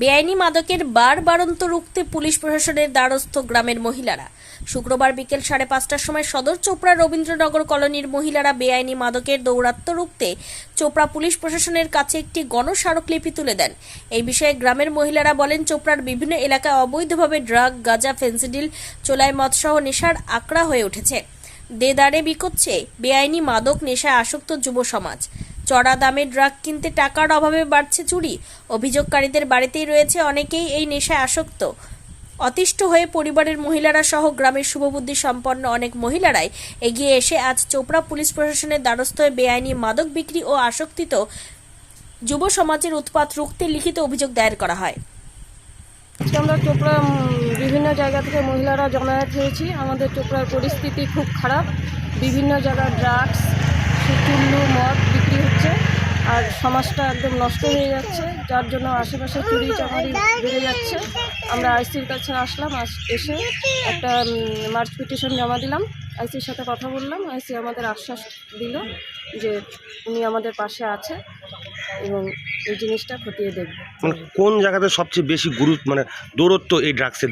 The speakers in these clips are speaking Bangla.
বেআইনি মাদকের বার বারন্ত রুখতে পুলিশ প্রশাসনের দ্বারস্থ গ্রামের মহিলারা। শুক্রবার বিকেল সাড়ে পাঁচটার সময় সদর চোপড়া রবীন্দ্রনগর কলোনির মহিলারা বেআইনি মাদকের দৌরাত্ম্য রুখতে চোপড়া পুলিশ প্রশাসনের কাছে একটি গণস্মারকলিপি তুলে দেন। এই বিষয়ে গ্রামের মহিলারা বলেন, চোপড়ার বিভিন্ন এলাকায় অবৈধভাবে ড্রাগ, গাঁজা, ফেন্সিডিল, চোলাই মদসহ নেশার আকড়া হয়ে উঠেছে। দেদারে বিকোচ্ছে, বেআইনি মাদক নেশায় আসক্ত যুব সমাজ। চড়া দামে ড্রাগ কিনতে টাকার অভাবে বাড়ছে চুরি। অভিযোগকারীদের বাড়িতেই রয়েছে অনেকেই এই নেশায় আসক্ত। অতিষ্ঠ হয়ে পরিবারের মহিলারা সহ গ্রামের শুভবুদ্ধি সম্পন্ন অনেক মহিলারাই এগিয়ে এসে আজ চোপড়া পুলিশ প্রশাসনের দ্বারস্থ হয়ে বেআইনি মাদক বিক্রি ও আসক্তিত যুব সমাজের উৎপাত রুখতে লিখিত অভিযোগ দায়ের করা হয়। আমরা চোপড়া বিভিন্ন জায়গা থেকে মহিলারা জমায়েত হয়েছি। আমাদের চোপড়ার পরিস্থিতি খুব খারাপ। বিভিন্ন জায়গায় ড্রাগস মদ সমাজটা একদম নষ্ট হয়ে যাচ্ছে যার জন্য আশেপাশে চুরি চামারি বেড়ে যাচ্ছে। আমরা আইসির কাছে আসলাম এসে একটা মার্চ পিটিশন জমা দিলাম। আইসির সাথে কথা বললাম আইসি আমাদের আশ্বাস দিল যে উনি আমাদের পাশে আছে এবং এই জিনিসটা খতিয়ে দেখবে। মানে কোন জায়গাতে সবচেয়ে বেশি গুরুত্ব মানে দূরত্ব এই ড্রাগসের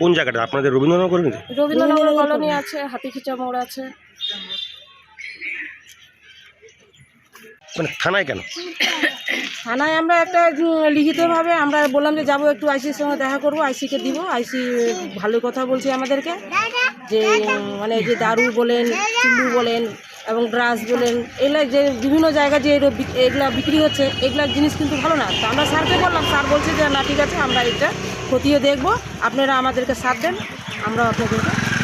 কোন জায়গাটা? আপনাদের রবীন্দ্রনগর রবীন্দ্রনগর কলোনি আছে হাতিখিচা মোড় আছে। মানে থানায় কেন? থানায় আমরা একটা লিখিতভাবে আমরা বললাম যে যাব একটু আইসির সঙ্গে দেখা করব, আইসিকে দিব। আইসি ভালো কথা বলছে আমাদেরকে। যে মানে যে দারু বলেন, চুল্লু বলেন এবং ড্রাস বলেন, এগুলো যে বিভিন্ন জায়গায় যে এগুলো বিক- এগুলা বিক্রি হচ্ছে এগুলার জিনিস কিন্তু ভালো না। তো আমরা স্যারকে বললাম, স্যার বলছে যে, না, ঠিক আছে, আমরা এটা খতিয়ে দেখব। আপনারা আমাদেরকে সার দেন আমরা আপনাদেরকে